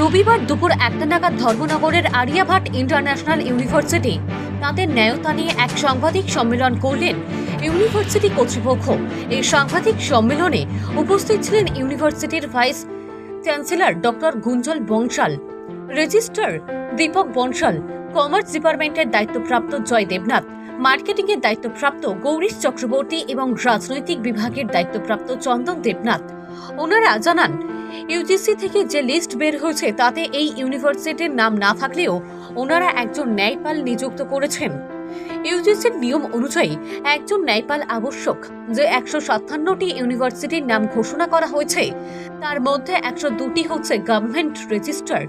রবিবার দুপুর একটা নাগাদ ধর্মনগরের আরিয়াভাট ইন্টারন্যাশনাল ইউনিভার্সিটি। তাদের ন্যায়তা নিয়ে এক সাংবাদিক সম্মেলন করলেন ইউনিভার্সিটি কর্তৃপক্ষ। এই সাংবাদিক সম্মেলনে উপস্থিত ছিলেন ইউনিভার্সিটির vice chancellor doctor Gunjal Bansal, registrar Deepak Bansal commerce ডিপার্টমেন্টের দায়িত্বপ্রাপ্ত জয় দেবনাথ, মার্কেটিংয়ের দায়িত্বপ্রাপ্ত গৌরীশ চক্রবর্তী এবং রাজনৈতিক বিভাগের দায়িত্বপ্রাপ্ত চন্দন দেবনাথ। ওনারা জানান ইউজিসি থেকে যে লিস্ট বের হয়েছে তাতে এই ইউনিভার্সিটির নাম না থাকলেও ওনারা একজন ন্যায়পাল নিযুক্ত করেছেন। ইউজিসির নিয়ম অনুযায়ী একজন ন্যায়পাল আবশ্যক যে একশো সাতান্নটি ইউনিভার্সিটির নাম ঘোষণা করা হয়েছে, তার মধ্যে একশো দুটি হচ্ছে গভর্নমেন্ট রেজিস্টার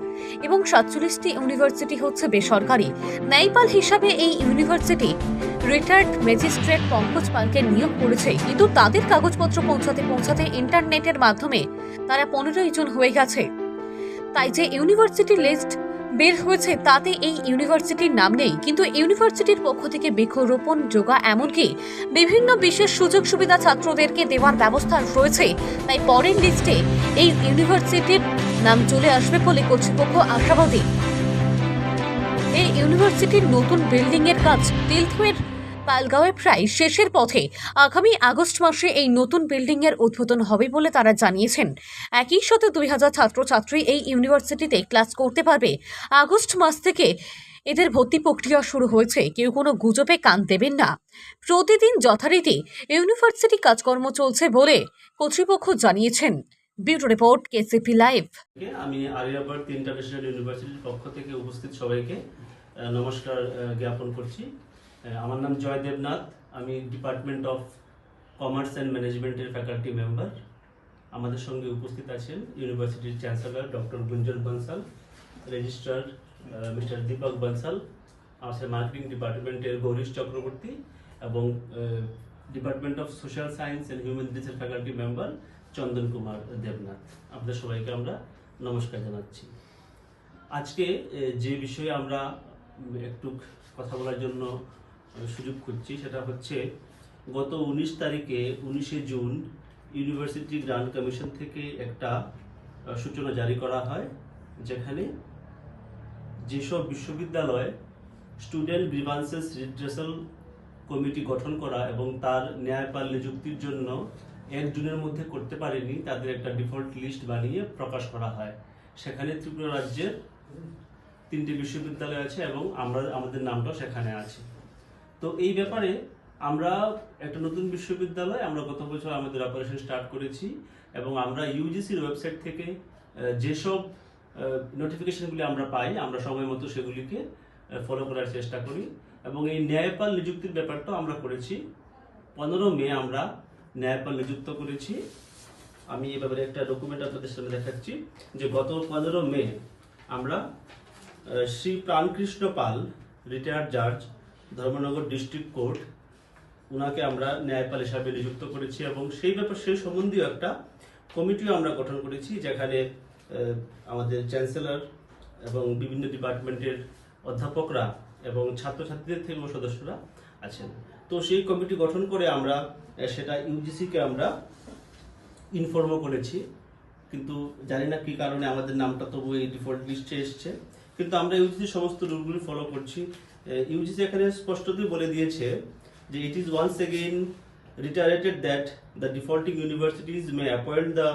এবং সাতচল্লিশটি ইউনিভার্সিটি হচ্ছে বেসরকারি। ন্যায়পাল হিসাবে এই ইউনিভার্সিটি রিটায়ার্ড ম্যাজিস্ট্রেট পঙ্কজ পালকে নিয়োগ করেছে। কিন্তু তাদের কাগজপত্র পৌঁছাতে পৌঁছাতে ইন্টারনেটের মাধ্যমে তারা পনেরোই জন হয়ে গেছে। তাই যে ইউনিভার্সিটি লিস্ট বের হয়েছে, তাতে এই ইউনিভার্সিটির নাম নেই। কিন্তু ইউনিভার্সিটির পক্ষ থেকে বৃক্ষরোপণ যোগা এমনকি বিভিন্ন বিশেষ সুযোগ সুবিধা ছাত্রদেরকে দেওয়ার ব্যবস্থা রয়েছে। তাই পরের লিস্টে এই ইউনিভার্সিটির নাম চলে আসবে বলে কর্তৃপক্ষ আশাবাদী। এই ইউনিভার্সিটির নতুন বিল্ডিং এর কাজ তিলথুয়ের পালগাঁওয়ে প্রায় শেষের পথে আগামী আগস্ট মাসে এই নতুন বিল্ডিং এর উদ্বোধন হবে বলে তারা জানিয়েছেন। একই সাথে দুই হাজার ছাত্রছাত্রী এই ইউনিভার্সিটিতে ক্লাস করতে পারবে। আগস্ট মাস থেকে এদের ভর্তি প্রক্রিয়া শুরু হয়েছে। কেউ কোনো গুজবে কান দেবেন না। প্রতিদিন যথারীতি ইউনিভার্সিটি কাজকর্ম চলছে বলে কর্তৃপক্ষ জানিয়েছেন। Bureau report, KCP live. আমি আরিয়াবাদ ইন্টারন্যাশনাল ইউনিভার্সিটির পক্ষ থেকে উপস্থিত সবাইকে নমস্কার জ্ঞাপন করছি। আমার নাম জয় দেবনাথ। আমি ডিপার্টমেন্ট অফ কমার্স অ্যান্ড ম্যানেজমেন্টের ফ্যাকাল্টি মেম্বার আমাদের সঙ্গে উপস্থিত আছেন ইউনিভার্সিটির chancellor doctor Gunjan Bansal registrar mister Deepak Bansal, আমাদের মার্কেটিং ডিপার্টমেন্টের গৌরীশ চক্রবর্তী এবং department of social science and human resource faculty member Chandan Kumar Debnath. আপনাদের সবাইকে আমরা নমস্কার জানাচ্ছি। আজকে যে বিষয়ে আমরা একটু কথা বলার জন্য সুযোগ খুঁজছি, সেটা হচ্ছে গত উনিশ তারিখে, উনিশে জুন ইউনিভার্সিটি গ্রান্ট কমিশন থেকে একটা সূচনা জারি করা হয়, যেখানে যেসব বিশ্ববিদ্যালয় স্টুডেন্ট গ্রিভান্সেস রিড্রেসাল কমিটি গঠন করা এবং তার ন্যায়পাল নিযুক্তির জন্য এক জুনের মধ্যে করতে পারেনি, তাদের একটা ডিফল্ট লিস্ট বানিয়ে প্রকাশ করা হয়। সেখানে ত্রিপুরা রাজ্যের তিনটি বিশ্ববিদ্যালয় আছে এবং আমরা, আমাদের নামটাও সেখানে আছে। তো এই ব্যাপারে আমরা একটা নতুন বিশ্ববিদ্যালয়, আমরা গত বছর আমাদের অপারেশন স্টার্ট করেছি এবং আমরা ইউজিসির ওয়েবসাইট থেকে যেসব নোটিফিকেশনগুলি আমরা পাই, আমরা সময় মতো সেগুলিকে ফলো করার চেষ্টা করি এবং এই ন্যায়পাল নিযুক্তির ব্যাপারটাও আমরা করেছি। পনেরো মে আমরা ন্যায়পাল নিযুক্ত করেছি। আমি এ ব্যাপারে একটা ডকুমেন্ট আপনাদের সামনে দেখাচ্ছি যে গত পনেরো মে আমরা শ্রী প্রাণকৃষ্ণ পাল রিটায়ার্ড জাজ ধর্মনগর ডিস্ট্রিক্ট কোর্ট ওনাকে আমরা ন্যায়পাল হিসাবে নিযুক্ত করেছি এবং সেই ব্যাপার সেই সম্বন্ধীয় একটা কমিটিও আমরা গঠন করেছি, যেখানে আমাদের চ্যান্সেলর এবং বিভিন্ন ডিপার্টমেন্টের অধ্যাপকরা এবং ছাত্রছাত্রীদের থেকেও সদস্যরা আছেন। তো সেই কমিটি গঠন করে আমরা সেটা ইউজিসিকে আমরা ইনফর্মও করেছি, কিন্তু জানি না কি কারণে আমাদের নামটা তবু এই ডিফল্ট লিস্টে এসছে। কিন্তু আমরা ইউজিসি সমস্ত রুলগুলি ফলো করছি। ইউজিসি এখানে স্পষ্টতই বলে দিয়েছে যে it is once again reiterated that the defaulting universities may appoint the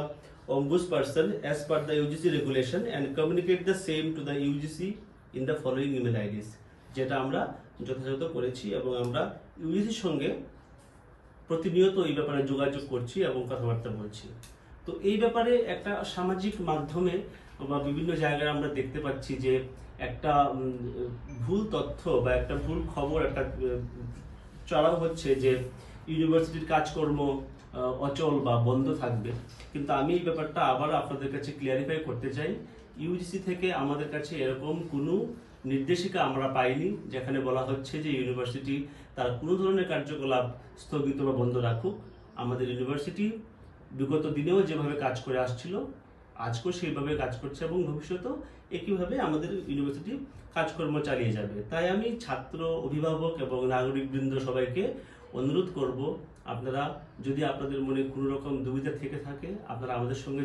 ombudsperson as per the UGC regulation and communicate the same to the UGC in the following email IDs যেটা আমরা যথাযথ করেছি এবং আমরা ইউজিসির সঙ্গে প্রতিনিয়ত এই ব্যাপারে যোগাযোগ করছি এবং কথাবার্তা বলছি। তো এই ব্যাপারে একটা সামাজিক মাধ্যমে বা বিভিন্ন জায়গায় আমরা দেখতে পাচ্ছি যে একটা ভুল তথ্য বা একটা ভুল খবর, একটা চড়াও হচ্ছে যে ইউনিভার্সিটির কাজকর্ম অচল বা বন্ধ থাকবে। কিন্তু আমি এই ব্যাপারটা আবার আপনাদের কাছে ক্লিয়ারিফাই করতে চাই। ইউজিসি থেকে আমাদের কাছে এরকম কোনো নির্দেশিকা আমরা পাইনি, যেখানে বলা হচ্ছে যে ইউনিভার্সিটি তার কোনো ধরনের কার্যকলাপ স্থগিত বা বন্ধ রাখুক। আমাদের ইউনিভার্সিটি বিগত দিনেও যেভাবে কাজ করে আসছিল, আজকেও সেইভাবে কাজ করছে এবং ভবিষ্যতেও একইভাবে আমাদের ইউনিভার্সিটি কাজকর্ম চালিয়ে যাবে। তাই আমি ছাত্র অভিভাবক এবং নাগরিকবৃন্দ সবাইকে অনুরোধ করব, আপনারা যদি আপনাদের মনে কোনো রকম দুবিধা থেকে থাকে, আপনারা আমাদের সঙ্গে